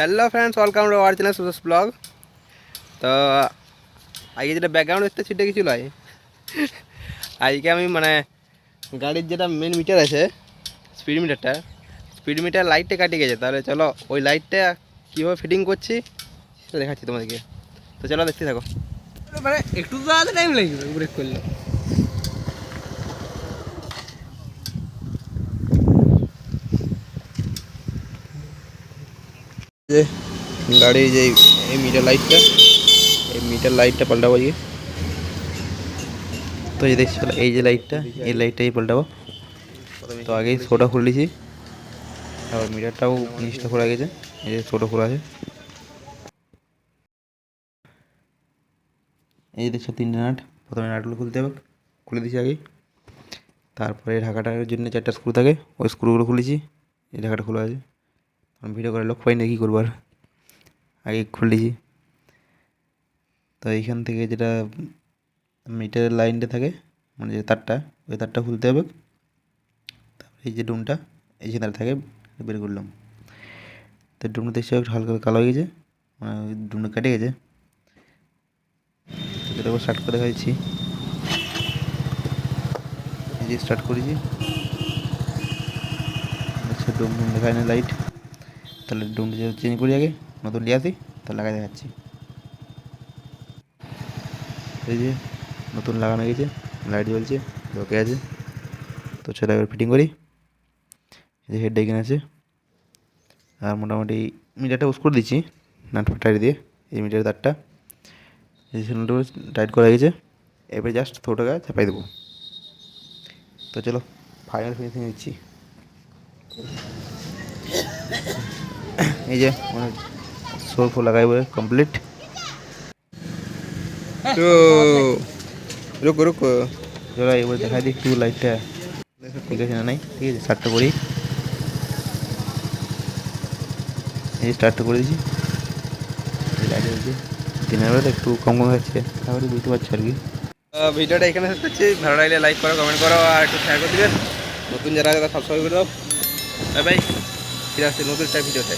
Hello friends welcome to our channel Suresh blog তো, আজকে যেটা ব্যাকগ্রাউন্ড দেখতে সেটা কিছু নয়। আজকে আমি মানে গাড়ির যেটা মেন মিটার আছে স্পিড মিটারটা স্পিড মিটার লাইটটা কাটিয়ে গেছে। তাহলে চলো, ওই লাইটটা কীভাবে ফিটিং করছি দেখাচ্ছি তোমাদেরকে। তো চলো দেখতে থাকো। মানে একটু তো টাইম লাগবে ব্রেক করলে। যে গাড়ির যে এই মিটার লাইটটা এই মিটার লাইটটা পাল্টাবো আজকে তো এই দেখছি এই যে লাইটটা এই লাইটটাই পাল্টাবো। তো আগেই শোটা খুলেছি আর মিটারটাও নিচটা খোলা গেছে এই যে শোটা খোলা আছে। এই যে দেখছ তিনটে নাট প্রথমে নাটগুলো খুলতে হবে খুলে দিয়েছি আগেই। তারপরে ঢাকাটার জন্য চারটা স্ক্রু থাকে ওই স্ক্রুগুলো খুলেছি এই ঢাকাটা খোলা আছে। ভিডিও করে লোক পাই না, কী করব আর? আগে খুলেছি তো এইখান থেকে যেটা মিটারের লাইনটা থাকে মানে যে তারটা, ওই তারটা খুলতে হবে। তারপরে এই যে ডুমটা, এই যে তার থাকে, বের করলাম। তো ডুমটা দেখছি একটু হালকা কালো হয়ে গেছে মানে ডুমটা কেটে গেছে। স্টার্ট করে দেখাচ্ছি। এই যে স্টার্ট করেছি। আচ্ছা ডুম দেখায় না লাইট তাহলে ডুমটা চেঞ্জ করি আগে, নতুন নিয়ে আসি, তাহলে লাগাই দেখাচ্ছি। এই যে নতুন লাগানো গেছে লাইট জ্বলছে ওকে আছে। তো চলো এবার ফিটিং করি। এই যে হেড ডেকেন আছে। আর মোটামুটি মিটারটা উস করে দিচ্ছি, নাট টাইট দিয়ে, এই মিটারের তারটা। এই সিলিন্ডার টাইট করা গেছে এবারে জাস্ট থোটাকে চাপাই দেবো। তো চলো ফাইনাল ফিনিশিং দিচ্ছি এই যে মানে সোর ফোর লাগাই বলে কমপ্লিট তো রুকো রুকো। চলো এবার দেখাই দিই একটু লাইটটা ঠিক আছে না নাই? ঠিক আছে স্টার্টটা করি। এই স্টার্টটা করে দিয়েছি। লাইট হয়েছে দিনের বেলা একটু কম কম হচ্ছে তাহলে বুঝতে পারছি আর কি। ভিডিওটা এখানে শেষ করছি। ভালো লাগলে লাইক করো কমেন্ট করো আর একটু শেয়ার করে দিবেন নতুন যারা তারা সাবস্ক্রাইব করে দাও। বাই বাই ফিরে আসছি নতুন একটা ভিডিওতে।